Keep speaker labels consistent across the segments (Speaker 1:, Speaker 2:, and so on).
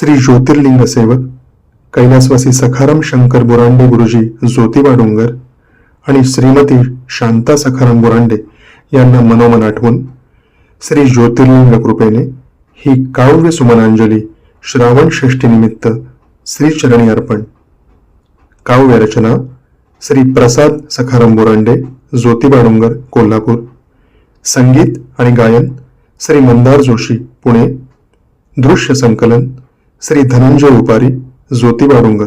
Speaker 1: श्री ज्योतिर्लिंग सेवक कैलासवासी सखाराम शंकर बुरांडे गुरुजी ज्योतिबा डोंगर आणि श्रीमती शांता सखाराम बुरांडे यांना मनोमन आठवून श्री ज्योतिर्लिंग कृपेने ही काव्य सुमनांजली श्रावण षष्टी श्रीचरणी अर्पण. काव्य रचना श्री प्रसाद सखाराम बोरांडे ज्योतिबा डोंगर कोल्हापूर. संगीत आणि गायन श्री मंदार जोशी पुणे. दृश्य संकलन श्री धनंजय उपारी ज्योतिबा डोंगर.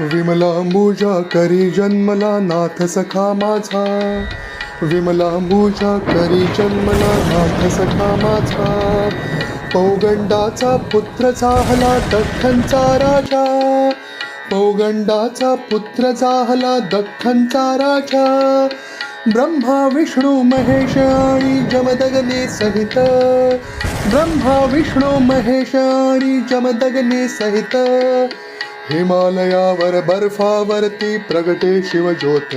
Speaker 2: विमलांबुजा करी जन्मला नाथ सखा माझा. विमलांबुजा करी जन्मला नाथ सखा माझा. पौगंडाचा पुत्र झाला दख्खनचा राजा. पौगंडाचा पुत्र झाला दख्खनचा राजा. ब्रह्मा विष्णू महेश आणि जमदगने सहित। ब्रह्मा विष्णू महेश आणि जमदगने सहित। हिमालयावर बर्फावरती प्रगटे शिवज्योत।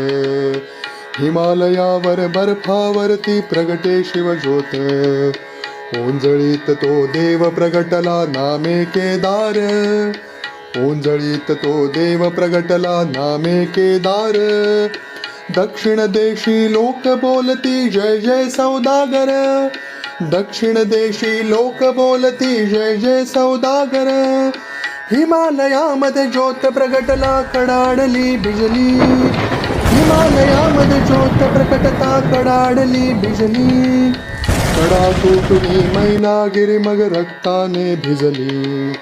Speaker 2: हिमालयावर बर्फावरती प्रगटे शिवज्योत। ओंजळीत तो देव प्रगटला नामे केदार। ओंजळीत तो देव प्रगटला नामे केदार। दक्षिण देशी लोक बोलती जय जय सौदागर। दक्षिण देशी लोक बोलती जय जय सौदागर। हिमालयामध्ये ज्योत प्रगटला कडाडली बिजली। हिमालयामध्ये ज्योत प्रकटता कडाडली बिजली। कडा तुटुनी मैनागिरी मग रक्ताने भिजली।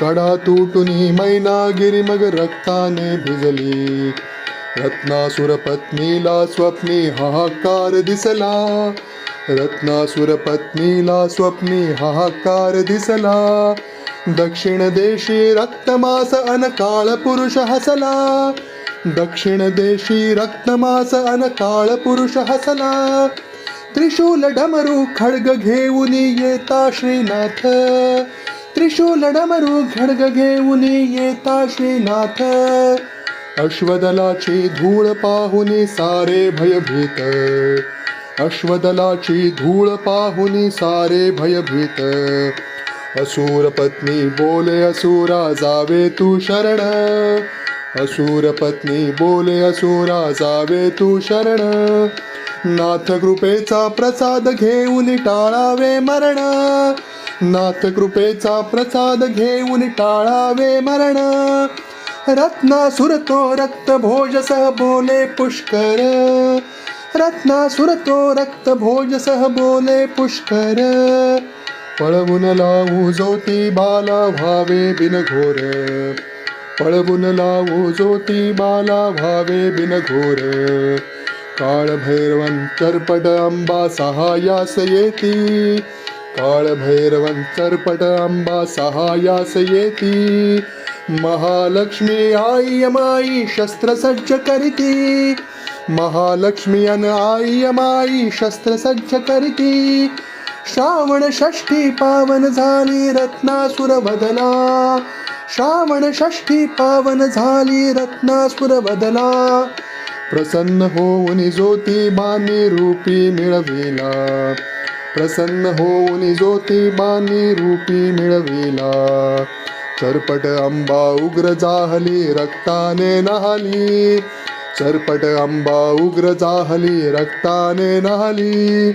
Speaker 2: कडा तुटुनी मैनागिरी मग रक्ताने भिजली। रत्नासुर पत्नीला स्वप्नी हाहाकार दिसला. रत्नासुर पत्नीला स्वप्नी हाहाकार दिसला. दक्षिण देशी रक्तमास अन काळ पुरुष हसला. दक्षिण देशी रक्तमास अन काळ पुरुष हसला. त्रिशूल डमरू खड्ग घेऊन येता श्रीनाथ. त्रिशूल डमरू खड्ग घेऊन येता श्रीनाथ. अश्वदलाची धूळ पाहुनी सारे भयभीत. अश्वदलाची धूळ पाहुनी सारे भयभीत. असुर पत्नी बोले असुरा जावे तू शरण. असुर पत्नी बोले असुरा जावे तू शरण. नाथ कृपेचा प्रसाद घेऊन टाळावे मरण. नाथ कृपेचा प्रसाद घेऊन टाळावे मरण. रत्नासुर तो रक्त भोजसह बोले पुष्कर. रत्नासुर तो रक्त भोजसह बोले पुष्कर. पळवून लावू ज्योती बाला व्हावे बिनघोर. पळवून लावू ज्योती बाला व्हावे बिनघोर. काळ भैरवन चरपट अंबा सहायास येती. काळ भैरवन चरपट अंबा सहायास येती महालक्ष्मी आई माई शस्त्रसज्ज करीती महालक्ष्मी अन आई माई शस्त्रसज्ज करीती श्रावण षष्ठी पावन झाली रत्नासुर बदला श्रावण षष्ठी पावन झाली रत्नासुर बदला प्रसन्न होऊन ज्योती बानी रूपी मिळविला. प्रसन्न होऊन ज्योतिबानी रूपी मिळविला. चरपट अंबा उग्र जाहली रक्ताने नहाली. चरपट अंबा उग्र जाहली रक्ताने नहाली.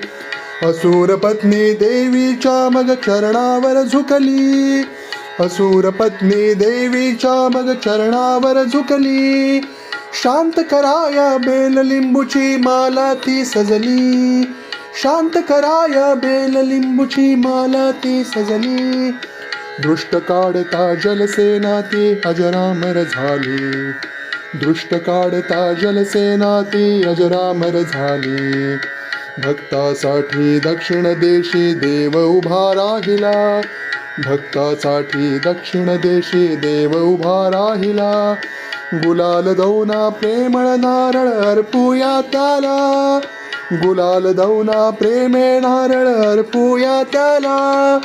Speaker 2: असुर पत्नी देवीच्या मग चरणावर झुकली. असुर पत्नी देवीच्या मग चरणावर झुकली. शांत कराया बेल लिंबूची माला ती सजली. शांत कराया बेल लिंबूची माला ती सजली. दृष्ट काढता जलसेना ती अजरामर झाली. दृष्ट काढता जलसेना ती अजरामर झाली. भक्तासाठी दक्षिण देशी देव उभा राहिला. भक्तासाठी दक्षिण देशी देव उभा राहिला. गुलाल दौना प्रेमळ नारळ अर्पूया त्याला. गुलाल दौना प्रेमे नारळ अर्पूया त्याला.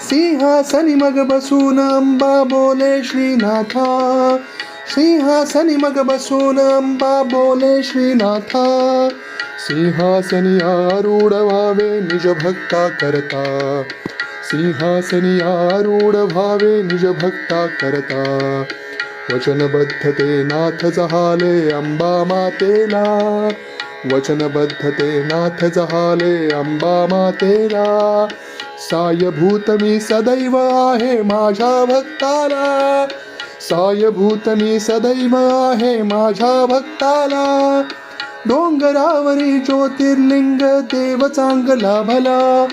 Speaker 2: सिंहासनी मग बसून अंबा बोले श्रीनाथा. सिंहासनी मग बसून अंबा बोले श्रीनाथा. सिंहासनी आरूढ व्हावे निज भक्ता करता. सिंहासनी आरूढ व्हावे निज भक्ता करता. वचनबद्धते नाथ जहाले अंबा मातेला. वचनबद्धते नाथ जहाले अंबा मातेला. सायभूत मी सदैव आहे माझ्या भक्ताला. सायभूत मी सदैव आहे माझ्या भक्ताला. डोंगरावरी ज्योतिर्लिंग देव चांगला भला.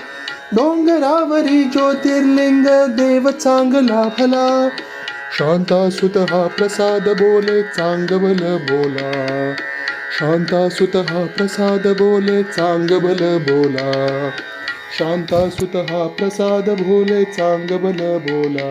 Speaker 2: डोंगरावरी ज्योतिर्लिंग देव चांगला भला. शांतासुत हा प्रसाद बोले चांगबल बोला. शांतासुत हा प्रसाद बोले चांगबल बोला. शांतासुत हा प्रसाद भोले चांगबल बोला.